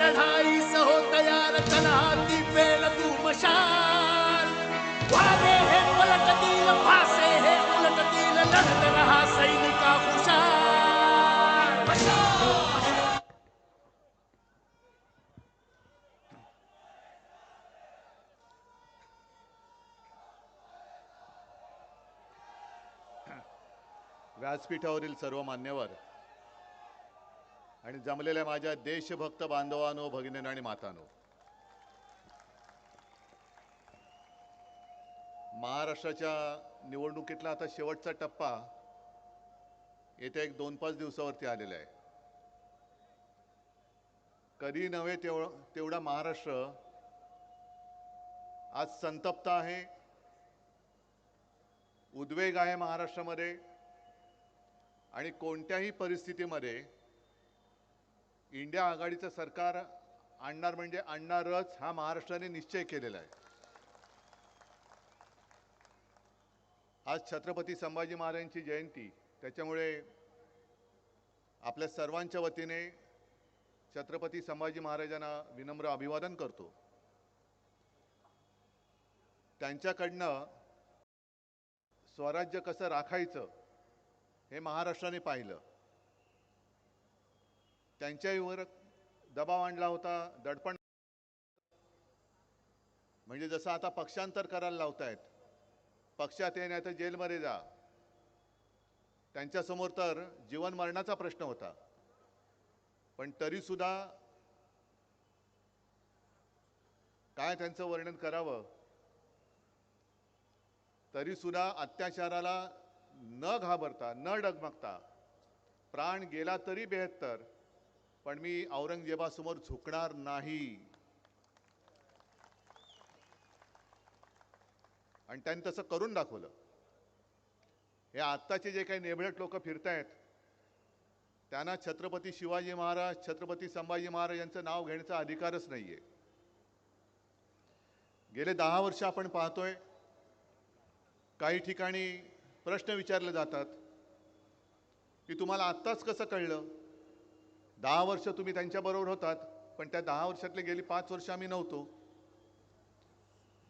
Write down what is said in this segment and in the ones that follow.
लढाई हो तयार तलहाती पेल तू मशाल वारे हे पलटतील फासे हे उलटतील लढत रहा सैनिका हुशार. व्यासपीठावरील सर्व मान्यवर आणि जमलेल्या माझ्या देशभक्त बांधवानो भगिनीनो आणि मातानो महाराष्ट्राच्या निवडणुकीतला आता शेवटचा टप्पा येत्या एक दोन पाच दिवसावरती आलेला आहे. कधी नव्हे तेव तेवढा महाराष्ट्र आज संतप्त आहे. उद्वेग आहे महाराष्ट्रामध्ये आणि कोणत्याही परिस्थितीमध्ये इंडिया आघाडीचं सरकार आणणार म्हणजे आणणारच हा महाराष्ट्राने निश्चय केलेला आहे. आज छत्रपती संभाजी महाराजांची जयंती त्याच्यामुळे आपल्या सर्वांच्या वतीने छत्रपती संभाजी महाराजांना विनम्र अभिवादन करतो. त्यांच्याकडनं स्वराज्य कसं राखायचं हे महाराष्ट्राने पाहिलं. त्यांच्यावर दबाव आणला होता दडपण म्हणजे जसं आता पक्षांतर करायला लावतायत पक्षात ये नाही तर जेलमध्ये जा. त्यांच्यासमोर तर जीवन मरणाचा प्रश्न होता. पण तरी सुद्धा काय त्यांचं वर्णन करावं? तरी सुद्धा अत्याचाराला न घाबरता न डगमगता प्राण गेला तरी बेहत्तर. पण मी औरंगजेबासमोर झुकणार नाही. आणि त्यांनी तसं करून दाखवलं. हे आत्ताचे जे काही नेबळट लोक फिरतायत त्यांना छत्रपती शिवाजी महाराज छत्रपती संभाजी महाराज यांचं नाव घेण्याचा अधिकारच नाहीये. गेले दहा वर्ष आपण पाहतोय काही ठिकाणी प्रश्न विचारले जातात की तुम्हाला आत्ताच कसं कळलं? दहा वर्ष तुम्ही त्यांच्याबरोबर होतात पण त्या दहा वर्षातले गेली पाच वर्ष आम्ही नव्हतो.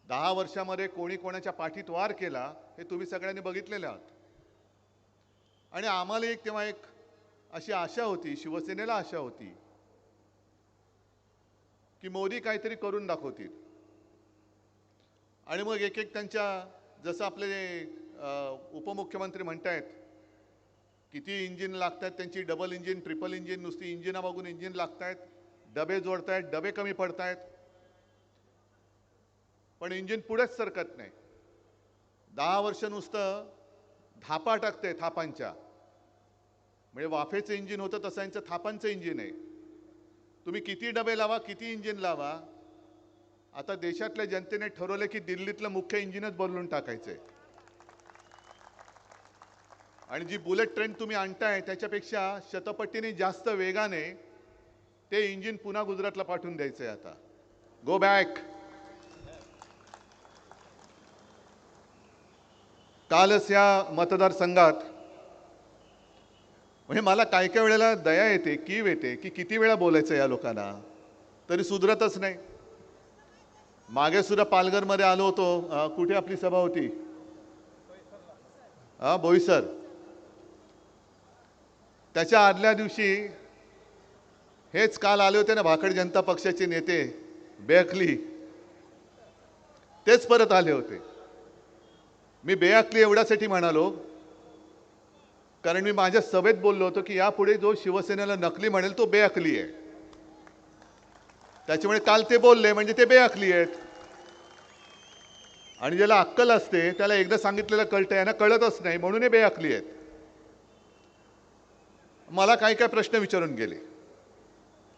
दहा वर्षामध्ये कोणी कोणाच्या पाठीत वार केला हे तुम्ही सगळ्यांनी बघितलेले आहात. आणि आम्हाला एक तेव्हा एक अशी आशा होती शिवसेनेला आशा होती की मोदी काहीतरी करून दाखवतील. आणि मग एक एक त्यांच्या जसं आपले उपमुख्यमंत्री म्हणतायत किती इंजिन लागतात त्यांची? डबल इंजिन ट्रिपल इंजिन नुसती इंजिना बघून इंजिन लागतायत. डबे जोडतायत डबे कमी पडतायत. पण इंजिन पुढेच सरकत नाही. दहा वर्ष नुसतं धापा टाकते थापांच्या. म्हणजे वाफेचं इंजिन होतं तसं यांचं थापांचं इंजिन आहे. तुम्ही किती डबे लावा किती इंजिन लावा? आता देशातल्या जनतेने ठरवलं की दिल्लीतलं मुख्य इंजिनच बदलून आहे आणि जी बुलेट ट्रेन तुम्ही आणताय त्याच्यापेक्षा शतपटीने जास्त वेगाने ते इंजिन पुन्हा गुजरातला पाठवून द्यायचं आहे आता. गो बॅक कालच या मतदारसंघात म्हणजे मला काय काय वेळेला दया येते कीव येते की किती वेळा बोलायचं या लोकांना? तरी सुधरतच नाही. मागे सुद्धा पालघरमध्ये आलो होतो. कुठे आपली सभा होती? हा बोईसर. त्याच्या आदल्या दिवशी हेच काल आले होते ना भाकड जनता पक्षाचे नेते बेअकली. तेच परत आले होते. मी बेअकली एवढ्यासाठी म्हणालो कारण मी माझ्या सभेत बोललो होतो की यापुढे जो शिवसेनेला नकली म्हणेल तो बेअकली आहे. त्याच्यामुळे काल ते बोलले म्हणजे ते बेअकली आहेत. आणि ज्याला अक्कल असते त्याला एकदा सांगितलेलं कळतं यांना कळतच नाही म्हणून हे बेअकली आहेत. मला काही काय प्रश्न विचारून गेले.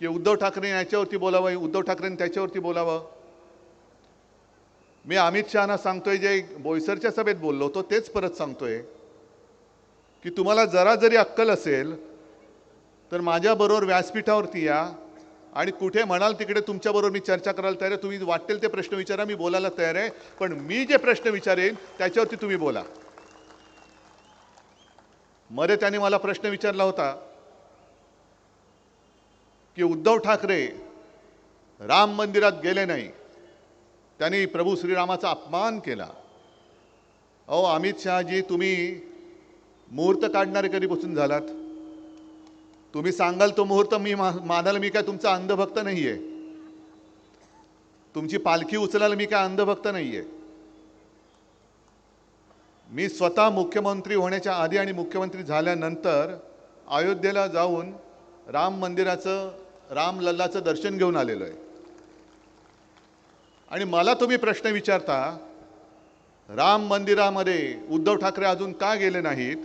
की उद्धव ठाकरे याच्यावरती बोलावं उद्धव ठाकरेंनी त्याच्यावरती बोलावं? मी अमित शहाना सांगतोय जे बोईसरच्या सभेत बोललो होतो तेच परत सांगतोय. की तुम्हाला जरा जरी अक्कल असेल तर माझ्याबरोबर व्यासपीठावरती या. आणि कुठे म्हणाल तिकडे तुमच्याबरोबर मी चर्चा करायला तयार आहे. तुम्ही वाटेल ते प्रश्न विचारा मी बोलायला तयार आहे. पण मी जे प्रश्न विचारेन त्याच्यावरती तुम्ही बोला. मध्ये त्यांनी मला प्रश्न विचारला होता की उद्धव ठाकरे राम मंदिरात गेले नाही. त्यांनी प्रभू श्रीरामाचा अपमान केला. अहो अमित शहाजी तुम्ही मुहूर्त काढणारे कधीपासून झालात? तुम्ही सांगाल तो मुहूर्त मी मा मी काय तुमचा अंधभक्त नाही आहे तुमची पालखी उचलायला मी काय अंधभक्त नाही आहे मी स्वतः मुख्यमंत्री होण्याच्या आधी आणि मुख्यमंत्री झाल्यानंतर अयोध्येला जाऊन राम मंदिराचं राम लल्लाचं दर्शन घेऊन आलेलो आहे. आणि मला तुम्ही प्रश्न विचारता राम मंदिरामध्ये उद्धव ठाकरे अजून का गेले नाहीत?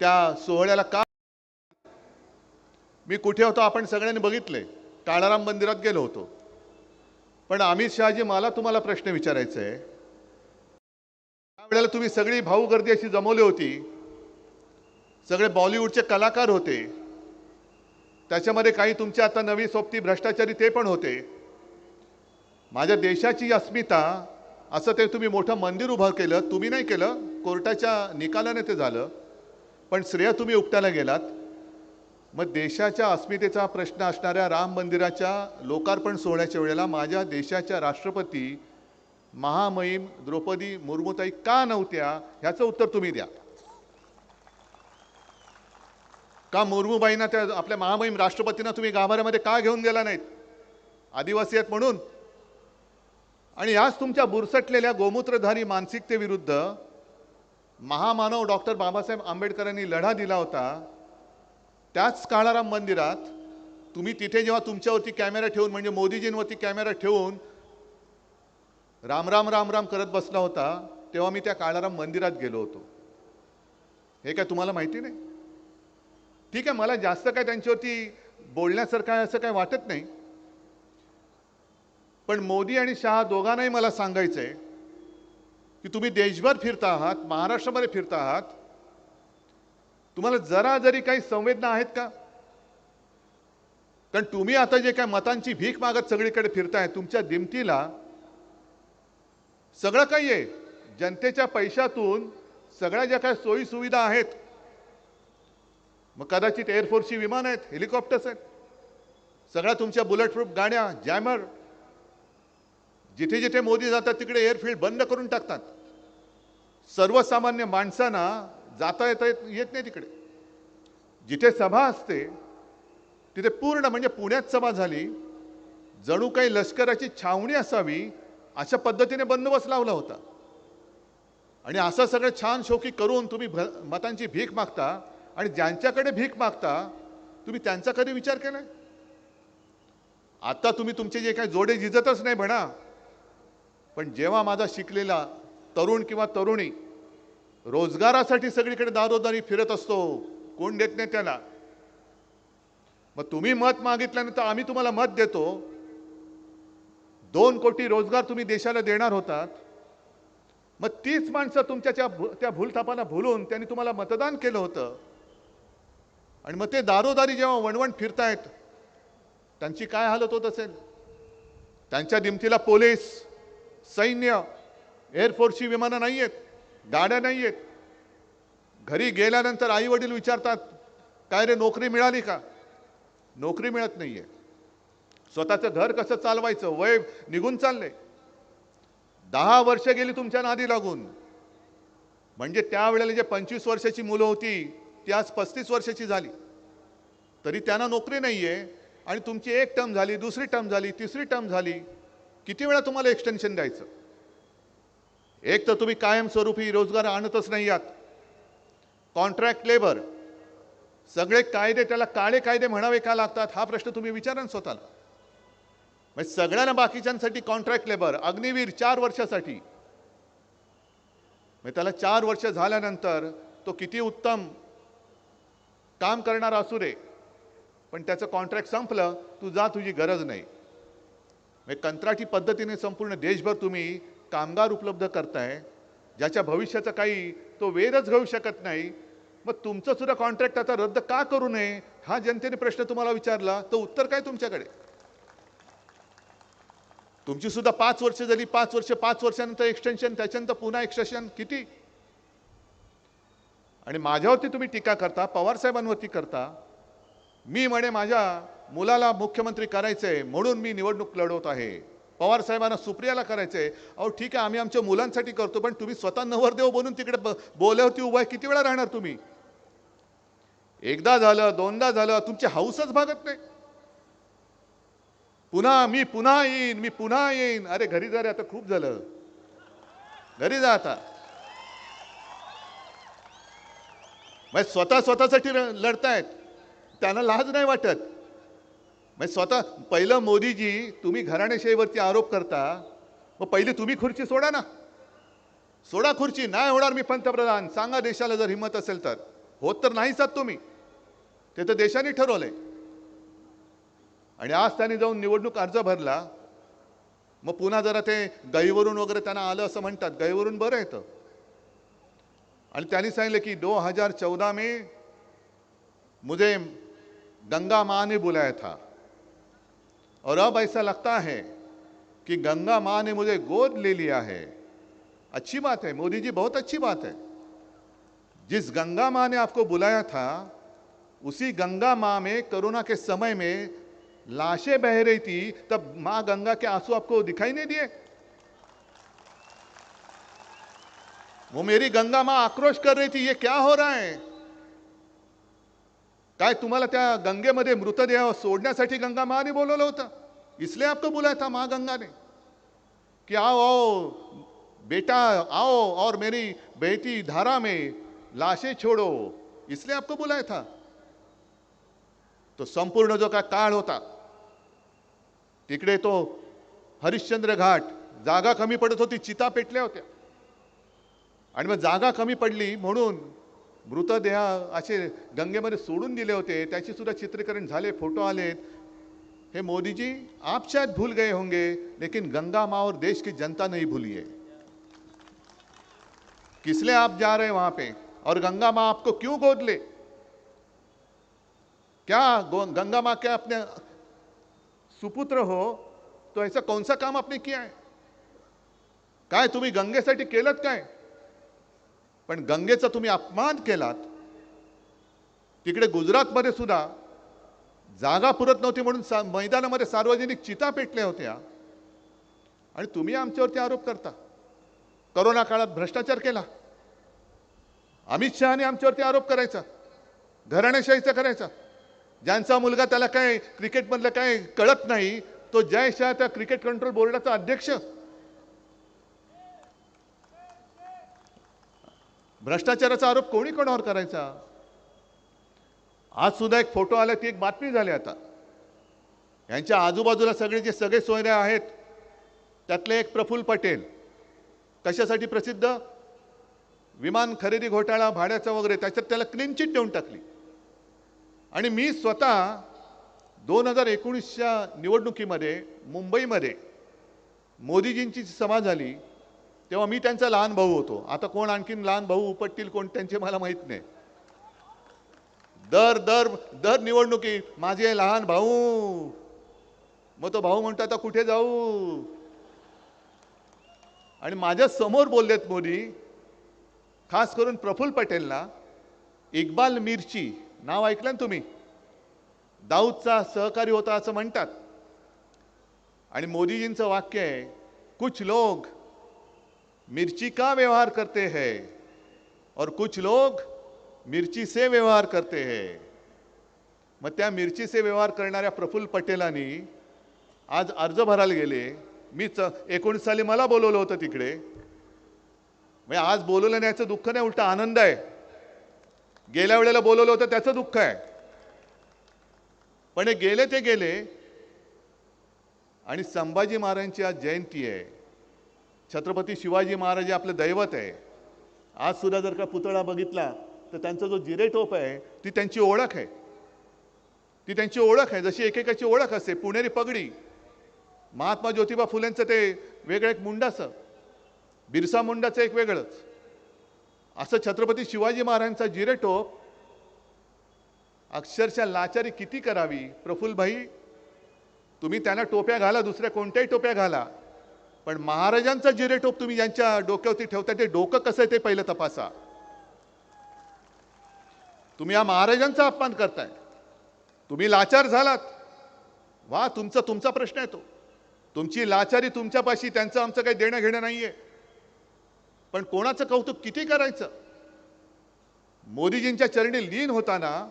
त्या सोहळ्याला का? मी कुठे होतो आपण सगळ्यांनी बघितले. काळाराम मंदिरात गेलो होतो. पण अमित शहाजी मला तुम्हाला प्रश्न विचारायचा आहे त्यावेळेला तुम्ही सगळी भाऊ गर्दी अशी जमवली होती. सगळे बॉलिवूडचे कलाकार होते. त्याच्यामध्ये काही तुमचे आता नवी सोबती भ्रष्टाचारी ते पण होते. माझ्या देशाची अस्मिता असं ते तुम्ही मोठं मंदिर उभं केलं तुम्ही नाही केलं कोर्टाच्या निकालाने ते झालं. पण श्रेय तुम्ही उपटायला गेलात. मग देशाच्या अस्मितेचा प्रश्न असणाऱ्या राम मंदिराच्या लोकार्पण सोहळ्याच्या वेळेला माझ्या देशाच्या राष्ट्रपती महामहिम द्रौपदी मुर्मूताई का नव्हत्या? ह्याचं उत्तर तुम्ही द्या. का मुर्मूबाईंना त्या आपल्या महामहिम राष्ट्रपतींना तुम्ही गाभाऱ्यामध्ये का घेऊन गेला नाहीत? आदिवासी आहेत म्हणून. आणि याच तुमच्या बुरसटलेल्या गोमूत्रधारी मानसिकतेविरुद्ध महामानव डॉक्टर बाबासाहेब आंबेडकरांनी लढा दिला होता. त्याच काळाराम मंदिरात तुम्ही तिथे जेव्हा तुमच्यावरती कॅमेरा ठेवून म्हणजे मोदीजींवरती कॅमेरा ठेवून राम राम राम राम करत बसला होता तेव्हा मी त्या काळाराम मंदिरात गेलो होतो. हे काय तुम्हाला माहिती नाही? ठीक आहे मला जास्त काय त्यांच्यावरती बोलण्यासारखं असं काय वाटत नाही. पण मोदी आणि शहा दोघांनाही मला सांगायचं आहे की तुम्ही देशभर फिरता आहात महाराष्ट्रामध्ये फिरता आहात. तुम्हाला जरा जरी काही संवेदना आहेत का? कारण तुम्ही आता जे काय मतांची भीक मागत सगळीकडे फिरताय तुमच्या दिमतीला सगळं काही आहे. जनतेच्या पैशातून सगळ्या ज्या काही सोयी सुविधा आहेत मग कदाचित एअरफोर्सची विमान आहेत हेलिकॉप्टर्स आहेत. सगळ्या तुमच्या बुलेट प्रूफ गाड्या जॅमर जिथे जिथे मोदी जातात तिकडे एअरफील्ड बंद करून टाकतात. सर्वसामान्य माणसांना जाता येता येत येत नाही तिकडे. जिथे सभा असते तिथे पूर्ण म्हणजे पुण्यात सभा झाली जणू काही लष्कराची छावणी असावी अशा पद्धतीने बंदोबस्त लावला होता. आणि असं सगळं छान शोकी करून तुम्ही भ मतांची भीक मागता आणि ज्यांच्याकडे भीक मागता तुम्ही त्यांचा कधी विचार केला आता तुम्ही तुमचे जे काही जोडे झिजतच नाही म्हणा पण जेव्हा माझा शिकलेला तरुण किंवा तरुणी रोजगारासाठी सगळीकडे दारोदारी फिरत असतो कोण देत नाही त्याला? मग तुम्ही मत मागितल्यानंतर आम्ही तुम्हाला मत देतो दोन कोटी रोजगार तुम्ही देशाला देणार होतात. मग तीच माणसं तुमच्या त्या त्या भूलथापाला भुलून त्यांनी तुम्हाला मतदान केलं होतं. आणि मग ते दारोदारी जेव्हा वणवण फिरतायत त्यांची काय हालत होत असेल? त्यांच्या दिमतीला पोलीस सैन्य एअरफोर्सची विमानं नाही आहेत गाड्या नाही आहेत घरी गेल्यानंतर आई वडील विचारतात काय रे नोकरी मिळाली का? नोकरी मिळत नाही आहे स्वतःचं घर कसं चालवायचं? वय निघून चाललंय. दहा वर्ष गेली तुमच्या नादी लागून. म्हणजे त्यावेळेला जे पंचवीस वर्षाची मुलं होती ती आज पस्तीस वर्षाची झाली. तरी त्यांना नोकरी नाही आहे आणि तुमची एक टर्म झाली दुसरी टर्म झाली तिसरी टर्म झाली. किती वेळा तुम्हाला एक्सटेन्शन द्यायचं? एक तर तुम्ही कायमस्वरूपी रोजगार आणतच नाही आहात. कॉन्ट्रॅक्ट लेबर सगळे कायदे त्याला काळे कायदे म्हणावे का लागतात? हा प्रश्न तुम्ही विचारा स्वतःला. म्हणजे सगळ्यांना बाकीच्यांसाठी कॉन्ट्रॅक्ट लेबर अग्निवीर चार वर्षासाठी. म्हणजे त्याला चार वर्ष झाल्यानंतर तो किती उत्तम काम करणारा असू रे पण त्याचं कॉन्ट्रॅक्ट संपलं तू जा तुझी गरज नाही. म्हणजे कंत्राटी पद्धतीने संपूर्ण देशभर तुम्ही कामगार उपलब्ध करताय ज्याच्या भविष्याचा काही तो वेधच घेऊ शकत नाही मग तुमचं सुद्धा कॉन्ट्रॅक्ट आता रद्द का करू नये हा जनतेने प्रश्न तुम्हाला विचारला तर उत्तर काय तुमच्याकडे? तुमची सुद्धा पाच वर्ष झाली पाच वर्ष पाच वर्षानंतर एक्सटेन्शन त्याच्यानंतर पुन्हा एक्सटेन्शन किती? आणि माझ्यावरती तुम्ही टीका करता पवार साहेबांवरती करता. मी म्हणे माझ्या मुलाला मुख्यमंत्री करायचंय म्हणून मी निवडणूक लढवत आहे. पवार साहेबांना सुप्रियाला करायचंय. अहो ठीक आहे आम्ही आमच्या मुलांसाठी करतो पण तुम्ही स्वतः नवरदेव बनून तिकडे ब- बोल्यावरती उभा आहे किती वेळा राहणार तुम्ही? एकदा झालं दोनदा झालं तुमची हाऊसच भागत नाही. पुन्हा मी पुन्हा येईन मी पुन्हा येईन. अरे घरी जा रे आता खूप झालं. घरी जा आता. मग स्वतः स्वतःसाठी लढतायत. त्यांना लाज नाही वाटत. मग स्वतः पहिलं मोदीजी तुम्ही घराणेशाहीवरती आरोप करता मग पहिली तुम्ही खुर्ची सोडा ना. सोडा खुर्ची नाही होणार मी पंतप्रधान. सांगा देशाला जर हिंमत असेल तर. होत तर नाहीच आहात तुम्ही. ते तर देशाने ठरवलंय. आणि आज त्यांनी जाऊन निवडणूक अर्ज भरला. मग पुन्हा जरा ते गईवरून वगैरे त्यांना आलं असं म्हणतात. गईवरून बरं येतं आणि त्यांनी सांगितलं की दो हजार चौदा में मुझे गंगा माँ ने बुलाया था. और अब ऐसा लगता है कि गंगा माँ ने मुझे गोद ले लिया है. अच्छी बात है मोदी जी बहुत अच्छी बात है. जिस गंगा माँ ने आपको बुलाया था उसी गंगा माँ में कोरोना के समय में लाशें बह रही थी, तब माँ गंगा के आँसू आपको दिखाई नहीं दिए। वो मेरी गंगा माँ आक्रोश कर रही थी, ये क्या हो रहा है? काय तुम्हाला त्या गंगेमध्ये मृतदेह सोडण्यासाठी गंगा माने बोलवलं होतं? इसलिए आपको बुलाया था माँ गंगा ने. कि आओ आओ, बेटा, आओ और मेरी बेटी धारा में लाशें छोड़ो, इसलिए आपको बुलाया था। तो संपूर्ण जो काय काळ होता तिकडे तो हरिश्चंद्र घाट जागा कमी पडत होती चिता पेटल्या होत्या. आणि मग जागा कमी पडली म्हणून मृतदेह असे गंगेमध्ये सोडून दिले होते. त्याची सुद्धा चित्रीकरण झाले फोटो आलेत. हे मोदी जी आप शायद भूल गए होंगे लेकिन गंगा माँ और देश की जनता नहीं भूली है किस लिए आप जा रहे हैं वहां पे? और गंगा माँ आपको क्यों गोद ले? क्या गंगा माँ क्या अपने सुपुत्र हो तो ऐसा कौन सा काम आपने किया है? काय तुम्ही गंगेसाठी केलं काय? पण गंगेचा तुम्ही अपमान केलात. तिकडे गुजरातमध्ये सुद्धा जागा पुरत नव्हती म्हणून सा मैदानामध्ये सार्वजनिक चिता पेटल्या होत्या. आणि तुम्ही आमच्यावरती आरोप करता. करोना काळात भ्रष्टाचार केला. अमित शहाने आमच्यावरती आरोप करायचा. घराणेशाहीचा करायचा. ज्यांचा मुलगा त्याला काय क्रिकेटमधलं काय कळत नाही तो जय शाह त्या क्रिकेट कंट्रोल बोर्डाचा अध्यक्ष. भ्रष्टाचाराचा आरोप कोणी कोणावर करायचा? आज सुद्धा एक फोटो आला ती एक बातमी झाली आता. यांच्या आजूबाजूला सगळे जे सगळे सोयरे आहेत त्यातले एक प्रफुल्ल पटेल कशासाठी प्रसिद्ध? विमान खरेदी घोटाळा भाड्याचा वगैरे त्याच्यात त्याला क्लीन चिट देऊन टाकली. आणि मी स्वतः दोन हजार एकोणीसच्या निवडणुकीमध्ये मुंबईमध्ये मोदीजींची सभा झाली तेव्हा मी त्यांचा लहान भाऊ होतो. आता कोण आणखीन लहान भाऊ उपटतील कोण त्यांचे मला माहीत नाही. दर दर दर निवडणुकी माझे लहान भाऊ. मग तो भाऊ म्हणतो आता कुठे जाऊ? आणि माझ्यासमोर बोललेत मोदी खास करून प्रफुल्ल पटेलला इक्बाल मिरची नाव ऐकलं ना तुम्ही? दाऊदचा सहकारी होता असं म्हणतात. आणि मोदीजींचं वाक्य आहे कुछ लोग मिरची का व्यवहार करते है? और कुछ लोग मिरची से व्यवहार करते है. मग त्या मिरची से व्यवहार करणाऱ्या प्रफुल्ल पटेलांनी आज अर्ज भरायला गेले. मीच एकोणीस साली मला बोलवलं होतं तिकडे. म्हणजे आज बोलवलं नाही याचं दुःख नाही उलटा आनंद आहे. गेल्या वेळेला बोलवलं होतं त्याचं दुःख आहे. पण हे गेले ते गेले. आणि संभाजी महाराजांची आज जयंती आहे. छत्रपती शिवाजी महाराज आपलं दैवत आहे. आज सुद्धा जर का पुतळा बघितला तर त्यांचा जो जिरेटोप आहे ती त्यांची ओळख आहे. ती त्यांची ओळख आहे. जशी एकेकाची ओळख असते पुणेरी पगडी. महात्मा ज्योतिबा फुलेंचं ते वेगळं एक मुंडाचं बिरसा मुंडाचं एक वेगळंच. असं छत्रपती शिवाजी महाराजांचा जिरेटोप अक्षरशः लाचारी किती करावी? प्रफुल्लभाई तुम्ही त्यांना टोप्या घाला दुसऱ्या कोणत्याही टोप्या घाला. पण महाराजांचा जिरेटोप तुम्ही ज्यांच्या डोक्यावरती ठेवता ते डोकं कसं आहे ते पहिलं तपासा. तुम्ही या महाराजांचा अपमान करताय. तुम्ही लाचार झालात. वा तुमचा तुमचा प्रश्न आहे तो. तुमची लाचारी तुमच्यापाशी त्यांचं आमचं काही देणं घेणं नाही आहे पण कोणाचं कौतुक किती करायचं? मोदीजींच्या चरणी लीन होताना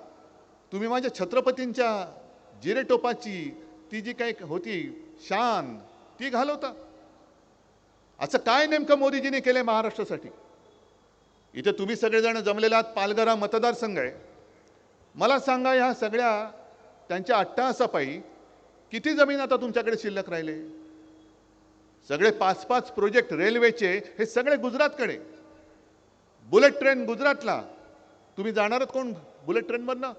तुम्ही माझ्या छत्रपतींच्या जिरेटोपाची ती जी काही होती शान ती घालवता. असं काय नेमकं मोदीजींनी केलंय महाराष्ट्रासाठी? इथे तुम्ही सगळेजण जमलेला आहात पालघर हा मतदारसंघ आहे. मला सांगा ह्या सगळ्या त्यांच्या अट्टाहासापायी किती जमीन आता तुमच्याकडे शिल्लक राहिले? सगळे पाच पाच प्रोजेक्ट रेल्वेचे हे सगळे गुजरातकडे. बुलेट ट्रेन गुजरातला. तुम्ही जाणारच कोण बुलेट ट्रेनमधनं?